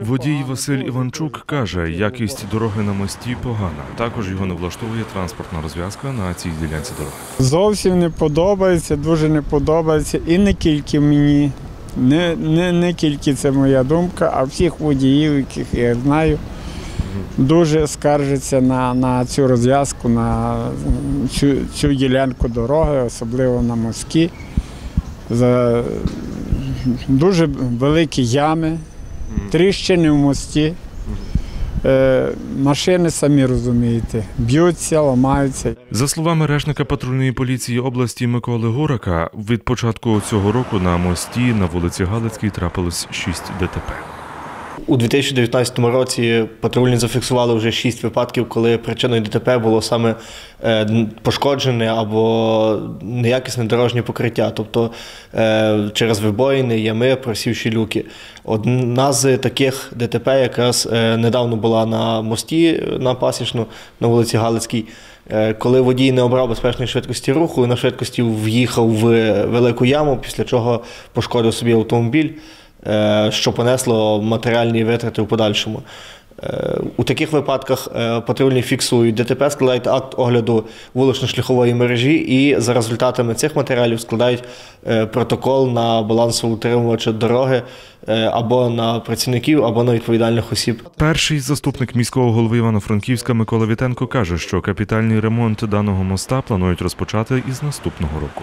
Водій Василь Іванчук каже, якість дороги на мості погана. Також його не влаштовує транспортна розв'язка на цій ділянці дороги. Зовсім не подобається, дуже не подобається. І не тільки мені, не, не, не тільки це моя думка, а всіх водіїв, яких я знаю, дуже скаржаться на, на цю розв'язку, на цю, цю ділянку дороги, особливо на мості. За дуже великі ями, тріщини в мості. Е, машини, самі розумієте, б'ються, ламаються. За словами речника патрульної поліції області Миколи Гурака, від початку цього року на мості на вулиці Галицькій трапилось шість ДТП. У 2019 році патрульні зафіксували вже шість випадків, коли причиною ДТП було саме е, пошкоджене або неякісне дорожнє покриття, тобто е, через вибоїни, ями, просівші люки. Одна з таких ДТП якраз е, недавно була на мості на Пасічну на вулиці Галицькій. Коли водій не обрав безпечної швидкості руху, на швидкості в'їхав в велику яму, після чого пошкодив собі автомобіль що понесло матеріальні витрати в подальшому. Е, У таких випадках е, патрульні фіксують ДТП, складають акт огляду вулично-шляхової мережі і за результатами цих матеріалів складають е, протокол на балансоутримувача дороги е, або на працівників, або на відповідальних осіб. Перший заступник міського голови Івано-Франківська Микола Вітенко каже, що капітальний ремонт даного моста планують розпочати із наступного року.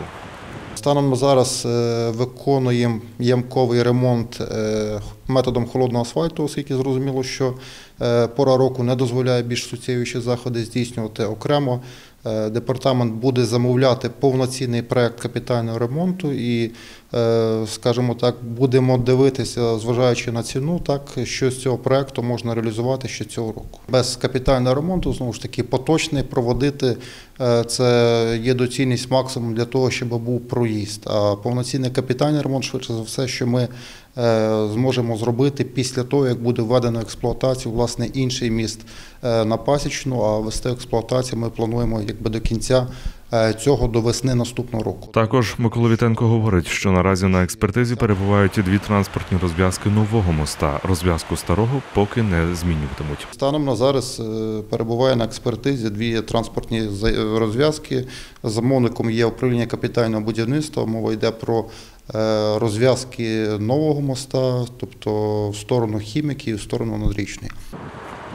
Станом ми зараз е, виконуємо ямковий ремонт е, методом холодного асфальту, оскільки зрозуміло, що е, пора року не дозволяє більш суттєвіші заходи здійснювати окремо. Е, Департамент буде замовляти повноцінний проект капітального ремонту і, е, скажімо так, будемо дивитися, зважаючи на ціну, так що з цього проекту можна реалізувати ще цього року. Без капітального ремонту знову ж таки поточний проводити е, це є доцільність максимум для того, щоб був проїзд. А повноцінний капітальний ремонт, швидше за все, що ми зможемо зробити після того, як буде введено експлуатацію власне інший міст е, на пасічну. А вести експлуатацію ми плануємо якби до кінця е, цього до весни наступного року. Також Микола Вітенко говорить, що наразі на експертизі перебувають дві транспортні розв'язки нового моста. Розв'язку старого поки не змінюватимуть. Станом на зараз е, перебуває на експертизі дві транспортні розв'язки. Замовником є управління капітального будівництва. Мова йде про е, розв'язки нового моста, тобто в сторону хіміки в сторону надрічної.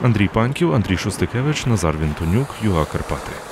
Андрій Панків, Андрій Шостикевич, Назар Вінтонюк, Юга Карпати.